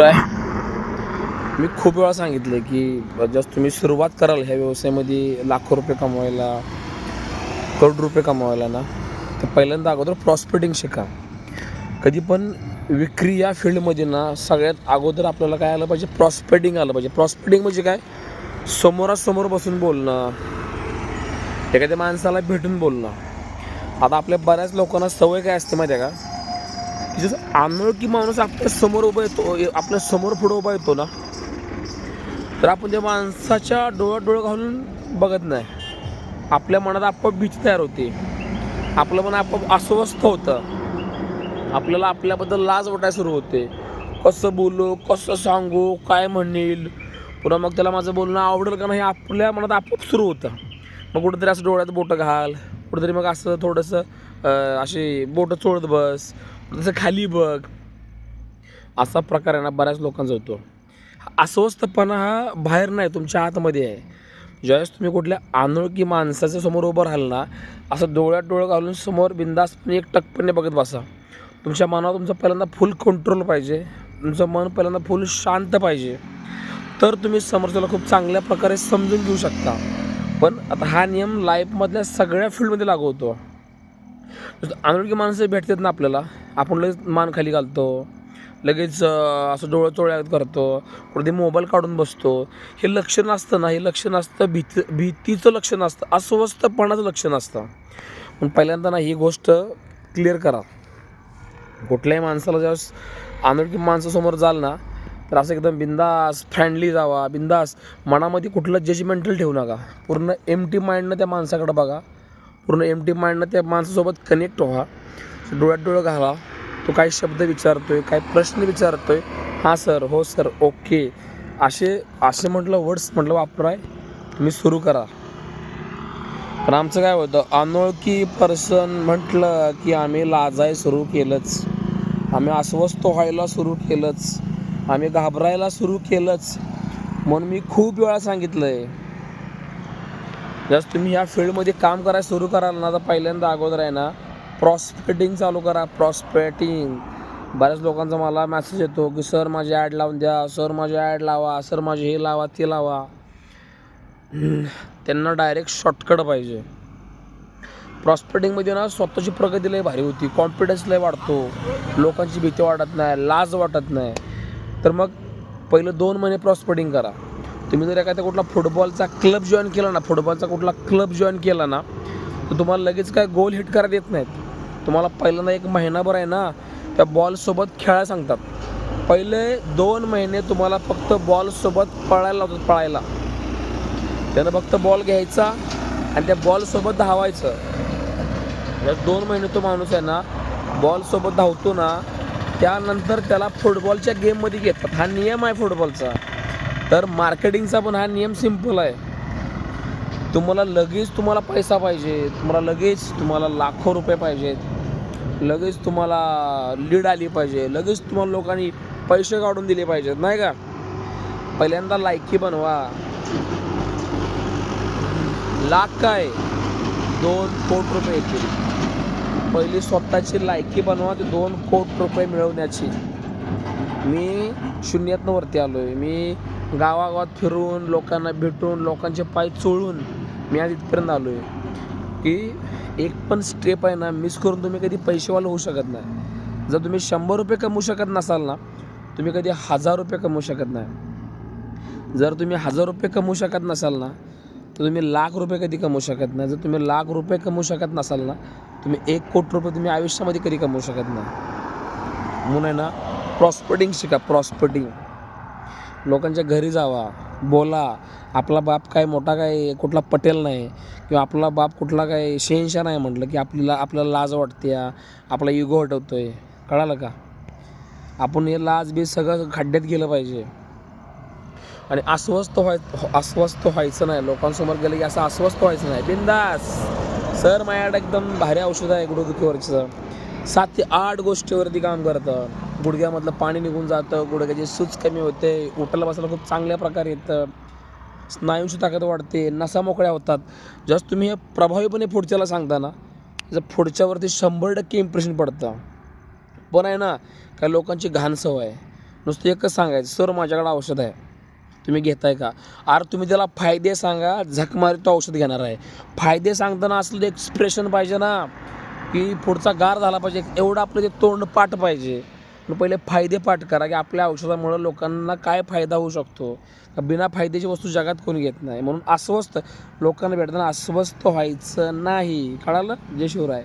काय मी खूप वेळा सांगितलं की जस्ट तुम्ही सुरुवात कराल ह्या व्यवसायामध्ये लाखो रुपये कमवायला करोड रुपये कमवायला ना तर पहिल्यांदा अगोदर प्रॉस्पेटिंग शिका. कधी पण विक्री या फील्डमध्ये ना सगळ्यात अगोदर आपल्याला काय आलं पाहिजे? प्रॉस्पेटिंग आलं पाहिजे. प्रॉस्पेटिंग म्हणजे काय? समोरासमोर बसून बोलणं. एखाद्या माणसाला भेटून बोलणं. आता आपल्या बऱ्याच लोकांना सवय काय असते माहिती आहे का? की जसं अनोळखी माणूस आपल्यासमोर उभा येतो आपल्यासमोर पुढं उभा येतो ना तर आपण त्या माणसाच्या डोळ्यात डोळं घालून बघत नाही. आपल्या मनात आपोआप भीती तयार होते. आपलं मन आपोआप अस्वस्थ होतं. आपल्याला आपल्याबद्दल लाज वाटायला सुरू होते. कसं बोलू कसं सांगू काय म्हणेल? पुन्हा मग त्याला माझं बोलणं आवडेल का नाही हे आपल्या मनात आपोआप सुरू होतं. मग कुठेतरी असं डोळ्यात बोटं घाल कुठेतरी मग असं थोडंसं अशी बोटं चोळत बस जसं खाली बघ. असा प्रकार आहे ना बऱ्याच लोकांचा होतो. अस्वस्थपणा हा बाहेर नाही तुमच्या आतमध्ये आहे. ज्यावेळेस तुम्ही कुठल्या अनोळखी माणसाच्या समोर उभं राहाल ना असं डोळ्यात डोळं घालून समोर बिंदासपणे एक टकपणे बघत बसा. तुमच्या मनावर तुमचं पहिल्यांदा फुल कंट्रोल पाहिजे. तुमचं मन पहिल्यांदा फुल शांत पाहिजे. तर तुम्ही समोरच्याला खूप चांगल्या प्रकारे समजून घेऊ शकता. पण आता हा नियम लाईफमधल्या सगळ्या फील्डमध्ये लागू होतो. अनोळखी माणसं भेटतात ना आपल्याला. आपण लगेच मान खाली घालतो. लगेच असं डोळं चोळ्यात करतो. कुठे मोबाईल काढून बसतो. हे लक्ष नसतं ना हे लक्ष नसतं भीती भीतीचं लक्ष नसतं अस्वस्थपणाचं लक्ष नसतं. पण पहिल्यांदा ना ही गोष्ट क्लिअर करा. कुठल्याही माणसाला ज्यावेळेस अनोळखी माणसासमोर जाल ना तर असं एकदम बिंदास फ्रेंडली जावा. बिंदास मनामध्ये कुठलं जजमेंटल ठेवू नका. पूर्ण एम टी माइंडनं त्या माणसाकडे बघा. पूर्ण एम टी माइंडनं त्या माणसासोबत कनेक्ट व्हा. डोळ्यात डोळं घाला. तो काय शब्द विचारतो आहे काय प्रश्न विचारतो आहे हां सर हो सर ओके असे असे म्हटलं वर्ड्स म्हटलं वापराय. तुम्ही सुरू करा. पण आमचं काय होतं अनोळखी पर्सन म्हटलं की आम्ही लाजाय सुरू केलंच. आम्ही अस्वस्थ व्हायला सुरू केलंच. आम्ही घाबरायला सुरू केलंच. म्हणून मी खूप वेळा सांगितलं आहे जर तुम्ही ह्या फील्डमध्ये काम करायला सुरू कराल ना तर पहिल्यांदा अगोदर आहे ना प्रॉस्पेटिंग चालू करा. प्रॉस्पेटिंग बऱ्याच लोकांचा मला मेसेज येतो की सर माझी ॲड लावून द्या. सर माझी ॲड लावा. सर माझे हे लावा ते लावा. त्यांना डायरेक्ट शॉर्टकट पाहिजे. प्रॉस्पेटिंगमध्ये ना स्वतःची प्रगती लय भारी होती. कॉन्फिडन्स लय वाढतो. लोकांची भीती वाटत नाही. लाज वाटत नाही. तर मग पहिलं दोन महिने प्रॉस्पेटिंग करा. तुम्ही जर एखाद्या कुठला फुटबॉलचा क्लब जॉईन केला ना फुटबॉलचा कुठला क्लब जॉईन केला ना तर तुम्हाला लगेच काय गोल हिट करता येत नाहीत. तुम्हाला पहिल्यांदा एक महिनाभर आहे ना त्या बॉलसोबत खेळायला सांगतात. पहिले दोन महिने तुम्हाला फक्त बॉलसोबत पळायला लावतात पळायला. त्यानं फक्त बॉल घ्यायचा आणि त्या बॉलसोबत धावायचं. या दोन महिने तो माणूस आहे ना बॉलसोबत धावतो ना त्यानंतर त्याला फुटबॉलच्या गेममध्ये घेतात. हा नियम आहे फुटबॉलचा तर मार्केटिंगचा पण हा नियम सिंपल आहे. तुम्हाला लगेच तुम्हाला पैसा पाहिजे तुम्हाला लगेच तुम्हाला लाखो रुपये पाहिजेत लगेच तुम्हाला लीड आली पाहिजे लगेच तुम्हाला लोकांनी पैसे काढून दिले पाहिजेत नाही का? पहिल्यांदा लायकी बनवा. लाख काय? दोन कोट रुपये येतील. पहिली स्वतःची लायकी बनवा ते दोन कोट रुपये मिळवण्याची. मी शून्यातनं वरती आलो आहे मी गावागावात फिरून लोकांना भेटून लोकांचे पाय चोळून मी आज इथपर्यंत आलो आहे की एक पण स्टेप आहे ना मिस करून तुम्ही कधी पैसेवाला होऊ शकत नाही. जर तुम्ही शंभर रुपये कमवू शकत नसाल ना तुम्ही कधी हजार रुपये कमवू शकत नाही. जर तुम्ही हजार रुपये कमवू शकत नसाल ना तर तुम्ही लाख रुपये कधी कमवू शकत नाही. जर तुम्ही लाख रुपये कमवू शकत नसाल ना तुम्ही एक कोटी रुपये तुम्ही आयुष्यामध्ये कधी कमवू शकत नाही. म्हणून आहे ना प्रॉस्पेटिंग शिका प्रॉस्पेटिंग लोकांच्या घरी जावा बोला. आपला बाप काय मोठा काय कुठला पटेल नाही किंवा आपला बाप कुठला काय शहेनशा नाही म्हटलं की आपल्याला आपल्याला लाज वाटते आपला युगो हटवतो आहे कळालं का? आपण हे लाज बी सगळं खड्ड्यात गेलं पाहिजे. आणि अस्वस्थ व्हाय अस्वस्थ व्हायचं नाही. लोकांसमोर गेलं की असं अस्वस्थ व्हायचं नाही. बिंदास. सर माझ्याकडे एकदम भारी औषध आहे गुडघेवरचं सात ते आठ गोष्टीवरती काम करतं. गुडघ्यामधलं पाणी निघून जातं गुडघ्याची सूज कमी होते उठायला बसायला खूप चांगल्या प्रकारे येतं. स्नायूंची ताकद वाढते नसा मोकळ्या होतात. जस्ट तुम्ही हे प्रभावीपणे पुढच्याला सांगता ना जर पुढच्यावरती शंभर टक्के इम्प्रेशन पडतं. पण आहे ना काही लोकांची घाण सवय आहे. नुसतं एकच सांगायचं सर माझ्याकडे औषध आहे. तुम्ही घेताय का? आर तुम्ही त्याला फायदे सांगा झक मारी तो औषध घेणार आहे. फायदे सांगताना असलं एक्सप्रेशन पाहिजे ना. की पुढचा गार झाला पाहिजे एवढं आपलं ते तोंड पाठ पाहिजे. पहिले फायदे पाठ करा की आपल्या औषधामुळं लोकांना काय फायदा होऊ शकतो? बिना फायद्याची वस्तू जगात कोणी घेत नाही? म्हणून अस्वस्थ लोकांना भेटताना अस्वस्थ व्हायचं नाही. कळालं? जय शिवराय.